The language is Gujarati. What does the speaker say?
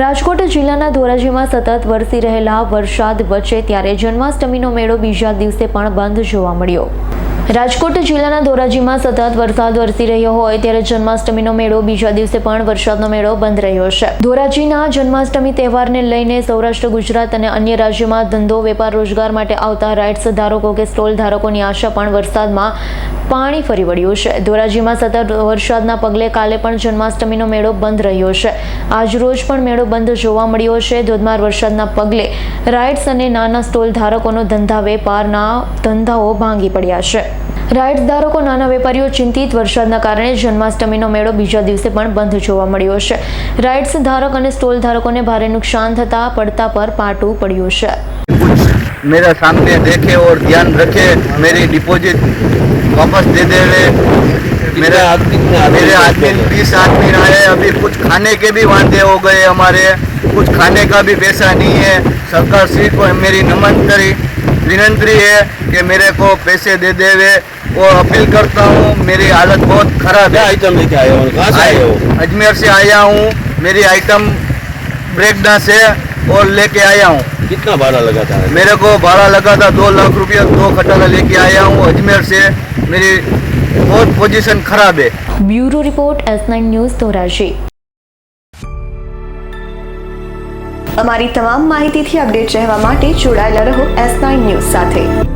રાજકોટ જિલ્લાના ધોરાજીમાં સતત વરસી રહેલા વરસાદ વચ્ચે ત્યારે જન્માષ્ટમીનો મેળો બીજા દિવસે પણ બંધ જોવા મળ્યો. રાજકોટ જિલ્લાના ધોરાજીમાં સતત વરસાદ વરસી રહ્યો હોય ત્યારે જન્માષ્ટમીનો મેળો બીજા દિવસે પણ વરસાદનો મેળો બંધ રહ્યો છે. ધોરાજીના જન્માષ્ટમી તહેવારને લઈને સૌરાષ્ટ્ર, ગુજરાત અને અન્ય રાજ્યોમાં ધંધો, વેપાર, રોજગાર માટે આવતા રાઇડ્સ ધારકો કે સ્ટોલ ધારકોની આશા પણ વરસાદમાં પાણી ફરી વળ્યું છે. ધોરાજીમાં સતત વરસાદના પગલે કાલે પણ જન્માષ્ટમીનો મેળો બંધ રહ્યો છે. આજ રોજ પણ મેળો બંધ જોવા મળ્યો છે. ધોધમાર વરસાદના પગલે રાઇડ્સ અને નાના સ્ટોલ ધારકોનો ધંધા વેપારના ધંધાઓ ભાંગી પડ્યા છે. રાઇડ્સ ધારકો, નાના વેપારીઓ ચિંતિત. વરસાદના કારણે જન્માષ્ટમીનો મેળો બીજા દિવસે પણ બંધ જોવા મળ્યો છે. રાઇડ્સ ધારક અને સ્ટોલ ધારકોને ભારે નુકસાન થતા પડતા પર પાટું પડ્યું છે. मेरा सामने देखे और ध्यान रखे मेरी डिपॉजिट वापस दे देवे मेरे आदमी मेरे आदमी बीस आदमी आए अभी कुछ खाने के भी वादे हो गए हमारे। कुछ खाने का भी पैसा नहीं है। सरकार श्री को मेरी नमंतरी विनंती है कि मेरे को पैसे दे देवे और अपील करता हूँ मेरी हालत बहुत खराब है। आइटम लेके हो? आए हो? अजमेर से आया हूँ। मेरी आइटम ब्रेक डांस है। और लेके आया हूँ कितना भाड़ा लगा था मेरे को भाड़ा लगा था दो लाख रुपया दो खटारा लेके आया हूँ अजमेर से मेरी बहुत पोजीशन खराब है bureau report S nine news Dhoraji અમારી તમામ માહિતીથી અપડેટ રહેવા માટે જોડાયેલા રહો એસ નાઇન ન્યૂઝ સાથે